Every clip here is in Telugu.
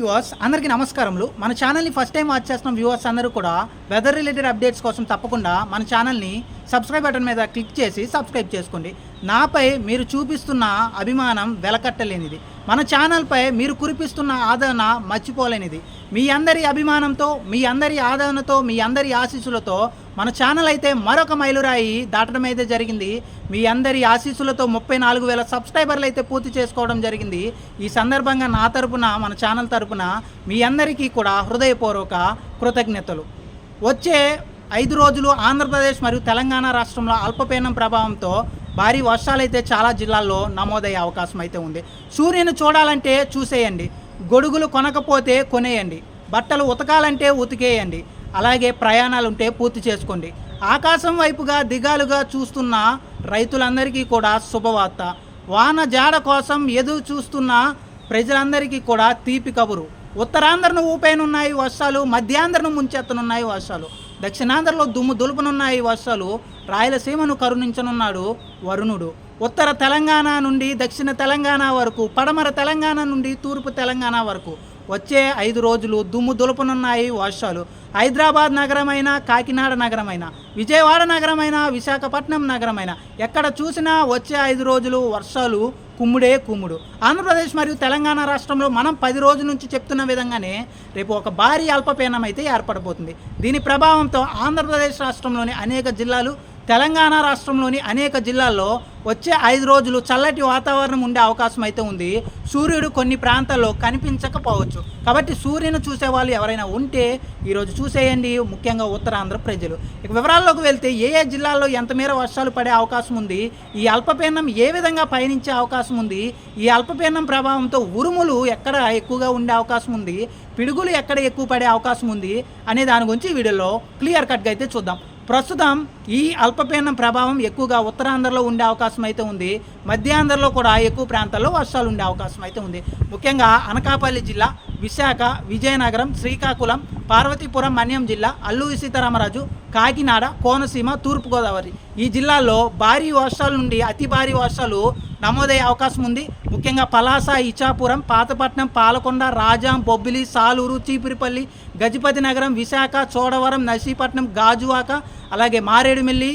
వ్యూవర్స్ అందరికీ నమస్కారములు. మన ఛానల్ని ఫస్ట్ టైం వాచ్ చేస్తున్న వ్యూవర్స్ అందరూ కూడా వెదర్ రిలేటెడ్ అప్డేట్స్ కోసం తప్పకుండా మన ఛానల్ని సబ్స్క్రైబ్ బటన్ మీద క్లిక్ చేసి సబ్స్క్రైబ్ చేసుకోండి. నాపై మీరు చూపిస్తున్న అభిమానం వెలకట్టలేనిది. మన ఛానల్పై మీరు కురిపిస్తున్న ఆదరణ మర్చిపోలేనిది. మీ అందరి అభిమానంతో మీ అందరి ఆదరణతో మీ అందరి ఆశీస్సులతో మన ఛానల్ అయితే మరొక మైలురాయి దాటడం అయితే జరిగింది. మీ అందరి ఆశీస్సులతో ముప్పై నాలుగు వేల సబ్స్క్రైబర్లు అయితే పూర్తి చేసుకోవడం జరిగింది. ఈ సందర్భంగా నా తరపున మన ఛానల్ తరపున మీ అందరికీ కూడా హృదయపూర్వక కృతజ్ఞతలు. వచ్చే ఐదు రోజులు ఆంధ్రప్రదేశ్ మరియు తెలంగాణ రాష్ట్రంలో అల్పపీడనం ప్రభావంతో భారీ వర్షాలైతే చాలా జిల్లాల్లో నమోదయ్యే అవకాశం అయితే ఉంది. సూర్యుని చూడాలంటే చూసేయండి. గొడుగులు కొనకపోతే కొనేయండి. బట్టలు ఉతకాలంటే ఉతికేయండి. అలాగే ప్రయాణాలు ఉంటే పూర్తి చేసుకోండి. ఆకాశం వైపుగా దిగాలుగా చూస్తున్న రైతులందరికీ కూడా శుభవార్త. వాన జాడ కోసం ఎదురు చూస్తున్న ప్రజలందరికీ కూడా తీపి కబురు. ఉత్తరాంధ్రను ఊపేనున్నాయి వర్షాలు మధ్యాంధ్రను ముంచెత్తనున్నాయి వర్షాలు. దక్షిణాంధ్రలో దుమ్ము దులుపునున్నాయి వర్షాలు. రాయలసీమను కరుణించనున్నాడు వరుణుడు. ఉత్తర తెలంగాణ నుండి దక్షిణ తెలంగాణ వరకు పడమర తెలంగాణ నుండి తూర్పు తెలంగాణ వరకు వచ్చే ఐదు రోజులు దుమ్ము దులుపునున్నాయి వర్షాలు. హైదరాబాద్ నగరమైన కాకినాడ నగరమైన విజయవాడ నగరమైన విశాఖపట్నం నగరమైన ఎక్కడ చూసినా వచ్చే ఐదు రోజులు వర్షాలు కుమ్ముడే కుమ్ముడు. ఆంధ్రప్రదేశ్ మరియు తెలంగాణ రాష్ట్రంలో మనం పది రోజుల నుంచి చెప్తున్న విధంగానే రేపు ఒక భారీ అల్పపీడనం అయితే ఏర్పడబోతుంది. దీని ప్రభావంతో ఆంధ్రప్రదేశ్ రాష్ట్రంలోని అనేక జిల్లాలు తెలంగాణ రాష్ట్రంలోని అనేక జిల్లాల్లో వచ్చే ఐదు రోజులు చల్లటి వాతావరణం ఉండే అవకాశం అయితే ఉంది. సూర్యుడు కొన్ని ప్రాంతాల్లో కనిపించకపోవచ్చు. కాబట్టి సూర్యుని చూసే వాళ్ళు ఎవరైనా ఉంటే ఈరోజు చూసేయండి. ముఖ్యంగా ఉత్తరాంధ్ర ప్రజలు. ఇక వివరాల్లోకి వెళ్తే ఏ ఏ జిల్లాల్లో ఎంతమేర వర్షాలు పడే అవకాశం ఉంది? ఈ అల్పపీడనం ఏ విధంగా పయనించే అవకాశం ఉంది? ఈ అల్పపీడనం ప్రభావంతో ఉరుములు ఎక్కడ ఎక్కువగా ఉండే అవకాశం ఉంది? పిడుగులు ఎక్కడ ఎక్కువ పడే అవకాశం ఉంది? అనే దాని గురించి వీడియోలో క్లియర్ కట్గా అయితే చూద్దాం. ప్రస్తుతం ఈ అల్పపీడనం ప్రభావం ఎక్కువగా ఉత్తరాంధ్రలో ఉండే అవకాశం అయితే ఉంది. మధ్యాంధ్రలో కూడా ఎక్కువ ప్రాంతాల్లో వర్షాలు ఉండే అవకాశం అయితే ఉంది. ముఖ్యంగా అనకాపల్లి జిల్లా విశాఖ విజయనగరం శ్రీకాకుళం పార్వతీపురం మన్యం జిల్లా అల్లూరి సీతారామరాజు కాకినాడ కోనసీమ తూర్పుగోదావరి. ఈ జిల్లాల్లో భారీ వర్షాల నుండి అతి భారీ వర్షాలు నమోదయ్యే అవకాశం ఉంది. ముఖ్యంగా పలాస ఇచాపురం పాతపట్నం పాలకొండ రాజాం బొబ్బిలి సాలూరు చీపురిపల్లి గజపతి నగరం విశాఖ చోడవరం నర్సీపట్నం గాజువాక అలాగే మారేడుమిల్లి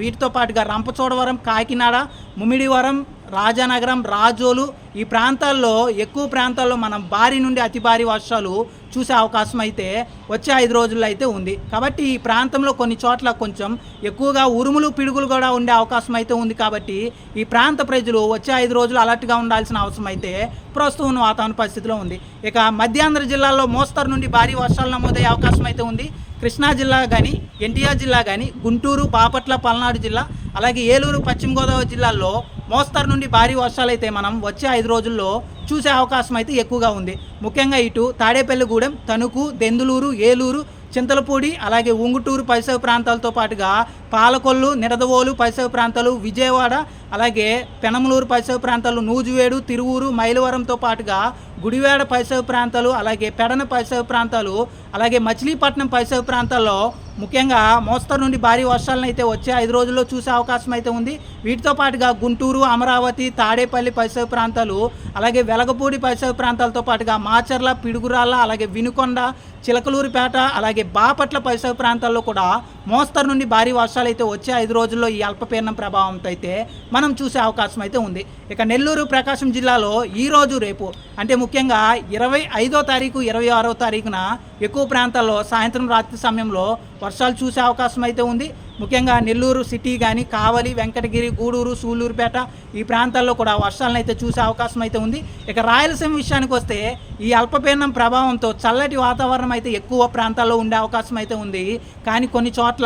వీటితో పాటుగా రంపచోడవరం కాకినాడ ముమిడివరం రాజానగరం రాజోలు ఈ ప్రాంతాల్లో ఎక్కువ ప్రాంతాల్లో మనం భారీ నుండి అతి భారీ వర్షాలు చూసే అవకాశం అయితే వచ్చే ఐదు రోజుల్లో అయితే ఉంది. కాబట్టి ఈ ప్రాంతంలో కొన్ని చోట్ల కొంచెం ఎక్కువగా ఉరుములు పిడుగులు కూడా ఉండే అవకాశం అయితే ఉంది కాబట్టి ఈ ప్రాంత ప్రజలు వచ్చే ఐదు రోజులు అలర్ట్గా ఉండాల్సిన అవసరం అయితే ప్రస్తుతం వాతావరణ పరిస్థితిలో ఉంది. ఇక మధ్యాంధ్ర జిల్లాలో మోస్తరు నుండి భారీ వర్షాలు నమోదయ్యే అవకాశం అయితే ఉంది. కృష్ణా జిల్లా కానీ ఎన్టీఆర్ జిల్లా కానీ గుంటూరు బాపట్ల పల్నాడు జిల్లా అలాగే ఏలూరు పశ్చిమ గోదావరి జిల్లాల్లో మోస్తరు నుండి భారీ వర్షాలు అయితే మనం వచ్చే ఐదు రోజుల్లో చూసే అవకాశం అయితే ఎక్కువగా ఉంది. ముఖ్యంగా ఇటు తాడేపల్లిగూడెం తణుకు దెందులూరు ఏలూరు చింతలపూడి అలాగే ఉంగుటూరు పరిసర ప్రాంతాలతో పాటుగా పాలకొల్లు నిడదవోలు పరిసర ప్రాంతాలు విజయవాడ అలాగే పెనమలూరు పరిసర ప్రాంతాలు నూజువేడు తిరువూరు మైలవరంతో పాటుగా గుడివాడ పరిసర ప్రాంతాలు అలాగే పెడన పరిసర ప్రాంతాలు అలాగే మచిలీపట్నం పరిసర ప్రాంతాల్లో ముఖ్యంగా మోస్తరు నుండి భారీ వర్షాలను అయితే వచ్చే ఐదు రోజుల్లో చూసే అవకాశం అయితే ఉంది. వీటితో పాటుగా గుంటూరు అమరావతి తాడేపల్లి పరిసర ప్రాంతాలు అలాగే వెలగపూడి పరిసర ప్రాంతాలతో పాటుగా మాచర్ల పిడుగురాళ్ళ అలాగే వినుకొండ చిలకలూరిపేట అలాగే బాపట్ల పరిసర ప్రాంతాల్లో కూడా మోస్తరు నుండి భారీ వర్షాలు అయితే వచ్చే ఐదు రోజుల్లో ఈ అల్పపీడనం ప్రభావంతో అయితే మనం చూసే అవకాశం అయితే ఉంది. ఇక నెల్లూరు ప్రకాశం జిల్లాలో ఈ రోజు రేపు అంటే ముఖ్యంగా ఇరవై ఐదో తారీఖు ఇరవై ఆరో తారీఖున ఎక్కువ ప్రాంతాల్లో సాయంత్రం రాత్రి సమయంలో వర్షాలు చూసే అవకాశం అయితే ఉంది. ముఖ్యంగా నెల్లూరు సిటీ కానీ కావలి వెంకటగిరి గూడూరు సూళ్ళూరుపేట ఈ ప్రాంతాల్లో కూడా వర్షాలను అయితే చూసే అవకాశం అయితే ఉంది. ఇక రాయలసీమ విషయానికి వస్తే ఈ అల్పపీడనం ప్రభావంతో చల్లటి వాతావరణం అయితే ఎక్కువ ప్రాంతాల్లో ఉండే అవకాశం అయితే ఉంది. కానీ కొన్ని చోట్ల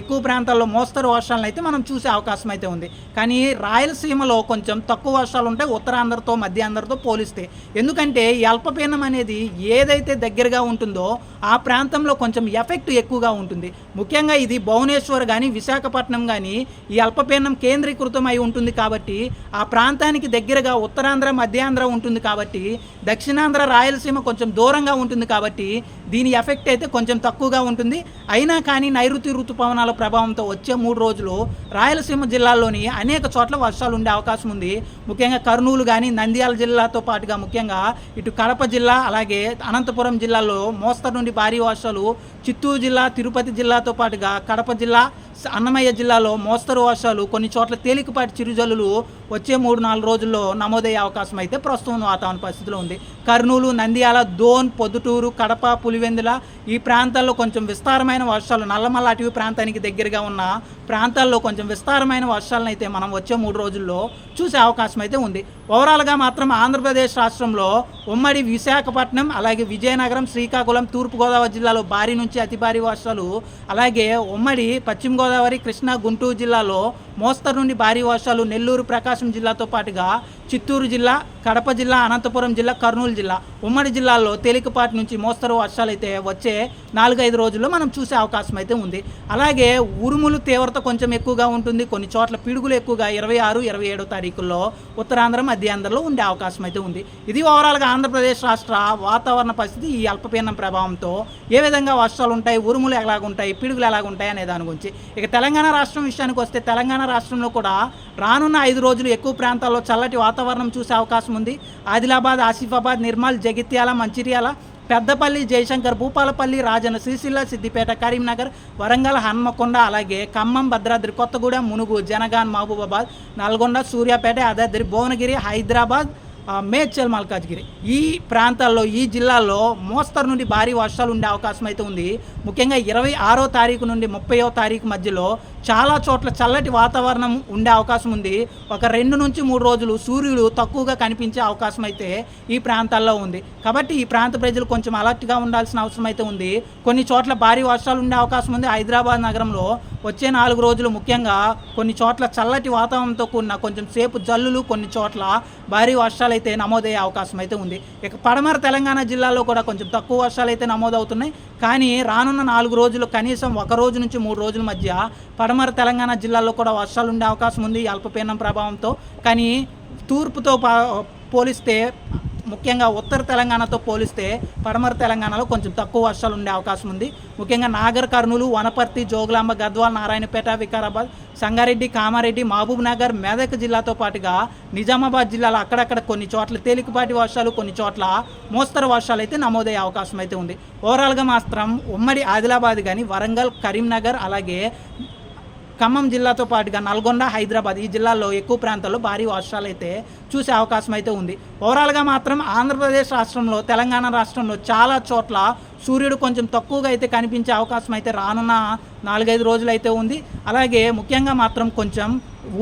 ఎక్కువ ప్రాంతాల్లో మోస్తరు వర్షాలను అయితే మనం చూసే అవకాశం అయితే ఉంది. కానీ రాయలసీమలో కొంచెం తక్కువ వర్షాలు ఉంటాయి ఉత్తరాంధ్రతో మధ్యాంధ్రతో పోలిస్తే. ఎందుకంటే ఈ అల్పపీడనం అనేది ఏదైతే దగ్గరగా ఉంటుందో ఆ ప్రాంతంలో కొంచెం ఎఫెక్ట్ ఎక్కువగా ఉంటుంది. ముఖ్యంగా ఇది భువనేశ్వర్ కానీ విశాఖపట్నం కానీ ఈ అల్పపీడనం కేంద్రీకృతం అయి ఉంటుంది కాబట్టి ఆ ప్రాంతానికి దగ్గరగా ఉత్తరాంధ్ర మధ్యాంధ్ర ఉంటుంది కాబట్టి దక్షిణాంధ్ర రాయలసీమ కొంచెం దూరంగా ఉంటుంది కాబట్టి దీని ఎఫెక్ట్ అయితే కొంచెం తక్కువగా ఉంటుంది. అయినా కానీ నైరుతి ఋతుపవనాల ప్రభావంతో వచ్చే మూడు రోజులు రాయలసీమ జిల్లాల్లోని అనేక చోట్ల వర్షాలు ఉండే అవకాశం ఉంది. ముఖ్యంగా కర్నూలు కానీ నంద్యాల జిల్లాతో పాటుగా ముఖ్యంగా ఇటు కడప జిల్లా అలాగే అనంతపురం జిల్లాలో మోస్తరు నుండి భారీ వర్షాలు చిత్తూరు జిల్లా తిరుపతి జిల్లాతో పాటుగా కడప జిల్లా అన్నమయ్య జిల్లాలో మోస్తరు వర్షాలు కొన్ని చోట్ల తేలికపాటి చిరుజల్లులు వచ్చే మూడు నాలుగు రోజుల్లో నమోదయ్యే అవకాశం అయితే ప్రస్తుతం వాతావరణ పరిస్థితిలో ఉంది. కర్నూలు నంద్యాల దోన్ పొద్దుటూరు కడప పులివెందుల ఈ ప్రాంతాల్లో కొంచెం విస్తారమైన వర్షాలు నల్లమల్ల అటవీ ప్రాంతానికి దగ్గరగా ఉన్న ప్రాంతాల్లో కొంచెం విస్తారమైన వర్షాలను అయితే మనం వచ్చే మూడు రోజుల్లో చూసే అవకాశం అయితే ఉంది. ఓవరాల్గా మాత్రం ఆంధ్రప్రదేశ్ రాష్ట్రంలో ఉమ్మడి విశాఖపట్నం అలాగే విజయనగరం శ్రీకాకుళం తూర్పుగోదావరి జిల్లాలో భారీ నుంచి అతి భారీ వర్షాలు అలాగే ఉమ్మడి పశ్చిమ గోదావరి కృష్ణా గుంటూరు జిల్లాలో మోస్తరు నుండి భారీ వర్షాలు నెల్లూరు ప్రకాశం జిల్లాతో పాటుగా చిత్తూరు జిల్లా కడప జిల్లా అనంతపురం జిల్లా కర్నూలు జిల్లా ఉమ్మడి జిల్లాల్లో తేలికపాటి నుంచి మోస్తరు వర్షాలు అయితే వచ్చే నాలుగైదు రోజుల్లో మనం చూసే అవకాశం అయితే ఉంది. అలాగే ఉరుములు తీవ్రత కొంచెం ఎక్కువగా ఉంటుంది. కొన్ని చోట్ల పిడుగులు ఎక్కువగా ఇరవై ఆరు ఇరవై ఏడో తారీఖుల్లో ఉత్తరాంధ్ర మధ్యాంధ్రలో ఉండే అవకాశం అయితే ఉంది. ఇది ఓవరాల్గా ఆంధ్రప్రదేశ్ రాష్ట్ర వాతావరణ పరిస్థితి ఈ అల్పపీడనం ప్రభావంతో ఏ విధంగా వర్షాలు ఉంటాయి ఉరుములు ఎలాగుంటాయి పిడుగులు ఎలాగుంటాయి అనే దాని గురించి. ఇక తెలంగాణ రాష్ట్రం విషయానికి వస్తే తెలంగాణ రాష్ట్రంలో కూడా రానున్న ఐదు రోజులు ఎక్కువ ప్రాంతాల్లో చల్లటి వాతావరణం చూసే అవకాశం ఉంది. ఆదిలాబాద్ ఆసిఫాబాద్ నిర్మల్ జగిత్యాల మంచిర్యాల పెద్దపల్లి జయశంకర్ భూపాలపల్లి రాజన్న సిరిసిల్ల సిద్దిపేట కరీంనగర్ వరంగల్ హన్మకొండ అలాగే ఖమ్మం భద్రాద్రి కొత్తగూడెం మునుగు జనగాన్ మహబూబాబాద్ నల్గొండ సూర్యాపేట యాదాద్రి భువనగిరి హైదరాబాద్ మేడ్చల్ మల్కాజ్గిరి. ఈ ప్రాంతాల్లో ఈ జిల్లాల్లో మోస్తరు నుండి భారీ వర్షాలు ఉండే అవకాశం అయితే ఉంది. ముఖ్యంగా ఇరవై ఆరో తారీఖు నుండి ముప్పయో తారీఖు మధ్యలో చాలా చోట్ల చల్లటి వాతావరణం ఉండే అవకాశం ఉంది. ఒక రెండు నుంచి మూడు రోజులు సూర్యుడు తక్కువగా కనిపించే అవకాశం అయితే ఈ ప్రాంతాల్లో ఉంది. కాబట్టి ఈ ప్రాంత ప్రజలు కొంచెం అలర్ట్గా ఉండాల్సిన అవసరం అయితే ఉంది. కొన్ని చోట్ల భారీ వర్షాలు ఉండే అవకాశం ఉంది. హైదరాబాద్ నగరంలో వచ్చే నాలుగు రోజులు ముఖ్యంగా కొన్ని చోట్ల చల్లటి వాతావరణంతో కూడిన కొంచెం సేపు జల్లులు కొన్ని చోట్ల భారీ వర్షాలు అయితే నమోదయ్యే అవకాశం అయితే ఉంది. ఇక పడమర తెలంగాణ జిల్లాలో కూడా కొంచెం తక్కువ వర్షాలు అయితే నమోదవుతున్నాయి. కానీ రానున్న నాలుగు రోజులు కనీసం ఒక రోజు నుంచి మూడు రోజుల మధ్య పడమర తెలంగాణ జిల్లాలో కూడా వర్షాలు ఉండే అవకాశం ఉంది అల్పపీడనం ప్రభావంతో. కానీ తూర్పుతో పా- పోలిస్తే ముఖ్యంగా ఉత్తర తెలంగాణతో పోలిస్తే పడమర తెలంగాణలో కొంచెం తక్కువ వర్షాలు ఉండే అవకాశం ఉంది. ముఖ్యంగా నాగర్ కర్నూలు వనపర్తి జోగులాంబ గద్వాల్ నారాయణపేట వికారాబాద్ సంగారెడ్డి కామారెడ్డి మహబూబ్ నగర్ మెదక్ జిల్లాతో పాటుగా నిజామాబాద్ జిల్లాలో అక్కడక్కడ కొన్ని చోట్ల తేలికపాటి వర్షాలు కొన్ని చోట్ల మోస్తరు వర్షాలు అయితే నమోదయ్యే అవకాశం అయితే ఉంది. ఓవరాల్గా మాత్రం ఉమ్మడి ఆదిలాబాద్ కానీ వరంగల్ కరీంనగర్ అలాగే ఖమ్మం జిల్లాతో పాటుగా నల్గొండ హైదరాబాద్ ఈ జిల్లాల్లో ఎక్కువ ప్రాంతాల్లో భారీ వర్షాలు అయితే చూసే అవకాశం అయితే ఉంది. ఓవరాల్గా మాత్రం ఆంధ్రప్రదేశ్ రాష్ట్రంలో తెలంగాణ రాష్ట్రంలో చాలా చోట్ల సూర్యుడు కొంచెం తక్కువగా అయితే కనిపించే అవకాశం అయితే రానున్న నాలుగైదు రోజులు అయితే ఉంది. అలాగే ముఖ్యంగా మాత్రం కొంచెం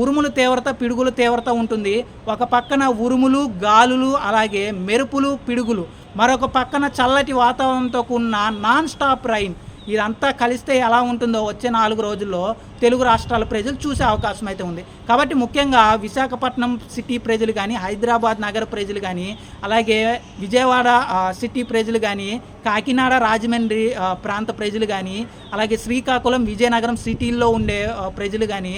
ఉరుములు తీవ్రత పిడుగులు తీవ్రత ఉంటుంది. ఒక పక్కన ఉరుములు గాలులు అలాగే మెరుపులు పిడుగులు. మరొక పక్కన చల్లటి వాతావరణంతో కూడిన నాన్ స్టాప్ రైన్. ఇదంతా కలిస్తే ఎలా ఉంటుందో వచ్చే నాలుగు రోజుల్లో తెలుగు రాష్ట్రాల ప్రజలు చూసే అవకాశం అయితే ఉంది. కాబట్టి ముఖ్యంగా విశాఖపట్నం సిటీ ప్రజలు కానీ హైదరాబాద్ నగర ప్రజలు కానీ అలాగే విజయవాడ సిటీ ప్రజలు కానీ కాకినాడ రాజమండ్రి ప్రాంత ప్రజలు కానీ అలాగే శ్రీకాకుళం విజయనగరం సిటీల్లో ఉండే ప్రజలు కానీ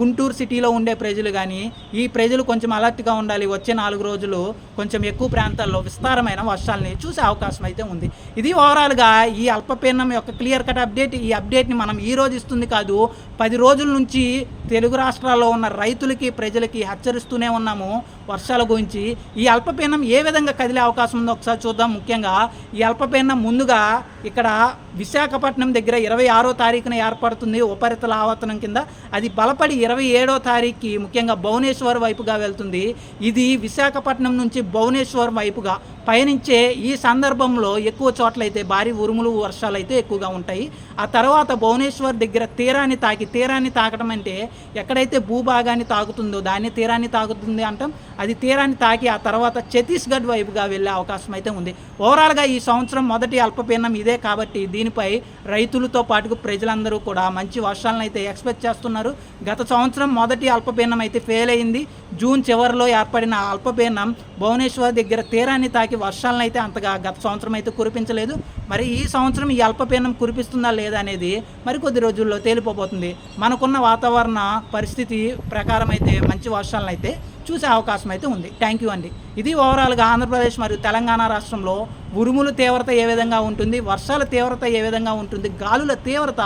గుంటూరు సిటీలో ఉండే ప్రజలు కానీ ఈ ప్రజలు కొంచెం అలర్ట్గా ఉండాలి. వచ్చే నాలుగు రోజులు కొంచెం ఎక్కువ ప్రాంతాల్లో విస్తారమైన వర్షాలని చూసే అవకాశం అయితే ఉంది. ఇది ఓవరాల్గా ఈ అల్పపీడనం యొక్క క్లియర్ కట్ అప్డేట్ ఈ అప్డేట్ని మనం ఈ రోజు ఇస్తుంది కాదు పది రోజుల నుంచి తెలుగు రాష్ట్రాల్లో ఉన్న రైతులకి ప్రజలకి హెచ్చరిస్తూనే ఉన్నాము వర్షాల గురించి. ఈ అల్పపీడనం ఏ విధంగా కదిలే అవకాశం ఉందో ఒకసారి చూద్దాం. ముఖ్యంగా ఈ అల్పపీడనం ముందుగా ఇక్కడ విశాఖపట్నం దగ్గర ఇరవై ఆరో తారీఖున ఏర్పడుతుంది ఉపరితల ఆవర్తనం కింద. అది బలపడి ఇరవై ఏడో తారీఖుకి ముఖ్యంగా భువనేశ్వర్ వైపుగా వెళ్తుంది. ఇది విశాఖపట్నం నుంచి భువనేశ్వర్ వైపుగా. పయనించే ఈ సందర్భంలో ఎక్కువ చోట్లయితే భారీ ఉరుములు వర్షాలు అయితే ఎక్కువగా ఉంటాయి. ఆ తర్వాత భువనేశ్వర్ దగ్గర తీరాన్ని తాకి తీరాన్ని తాకడం అంటే ఎక్కడైతే భూభాగాన్ని తాకుతుందో దాన్ని తీరాన్ని తాకుతుంది అంటాం. అది తీరాన్ని తాకి ఆ తర్వాత ఛత్తీస్గఢ్ వైపుగా వెళ్ళే అవకాశం అయితే ఉంది. ఓవరాల్గా ఈ సంవత్సరం మొదటి అల్పపీడనం ఇదే కాబట్టి దీనిపై రైతులతో పాటు ప్రజలందరూ కూడా మంచి వర్షాలను అయితే ఎక్స్పెక్ట్ చేస్తున్నారు. గత సంవత్సరం మొదటి అల్పపీడనం అయితే ఫెయిల్ అయింది. జూన్ చివరిలో ఏర్పడిన అల్పపీడనం భువనేశ్వర్ దగ్గర తీరాన్ని తాకి వర్షాలను అయితే అంతగా గత సంవత్సరం అయితే కురిపించలేదు. మరి ఈ సంవత్సరం ఈ అల్పపీడనం కురిపిస్తుందా లేదా అనేది మరికొద్ది రోజుల్లో తేలిపోబోతుంది. మనకున్న వాతావరణ పరిస్థితి ప్రకారం అయితే మంచి వర్షాలను అయితే చూసే అవకాశం అయితే ఉంది. థ్యాంక్ యూ అండి. ఇది ఓవరాల్గా ఆంధ్రప్రదేశ్ మరియు తెలంగాణ రాష్ట్రంలో ఉరుముల తీవ్రత ఏ విధంగా ఉంటుంది వర్షాల తీవ్రత ఏ విధంగా ఉంటుంది గాలుల తీవ్రత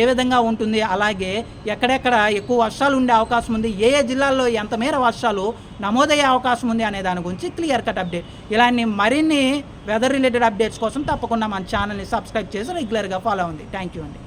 ఏ విధంగా ఉంటుంది అలాగే ఎక్కడెక్కడ ఎక్కువ వర్షాలు ఉండే అవకాశం ఉంది ఏ ఏ జిల్లాల్లో ఎంత మేర వర్షాలు నమోదయ్యే అవకాశం ఉంది అనే దాని గురించి క్లియర్ కట్ అప్డేట్ ఇలాంటి మరిన్ని వెదర్ రిలేటెడ్ అప్డేట్స్ కోసం తప్పకుండా మన ఛానల్ని సబ్స్క్రైబ్ చేసి రెగ్యులర్గా ఫాలో ఉంది థ్యాంక్ యూ అండి.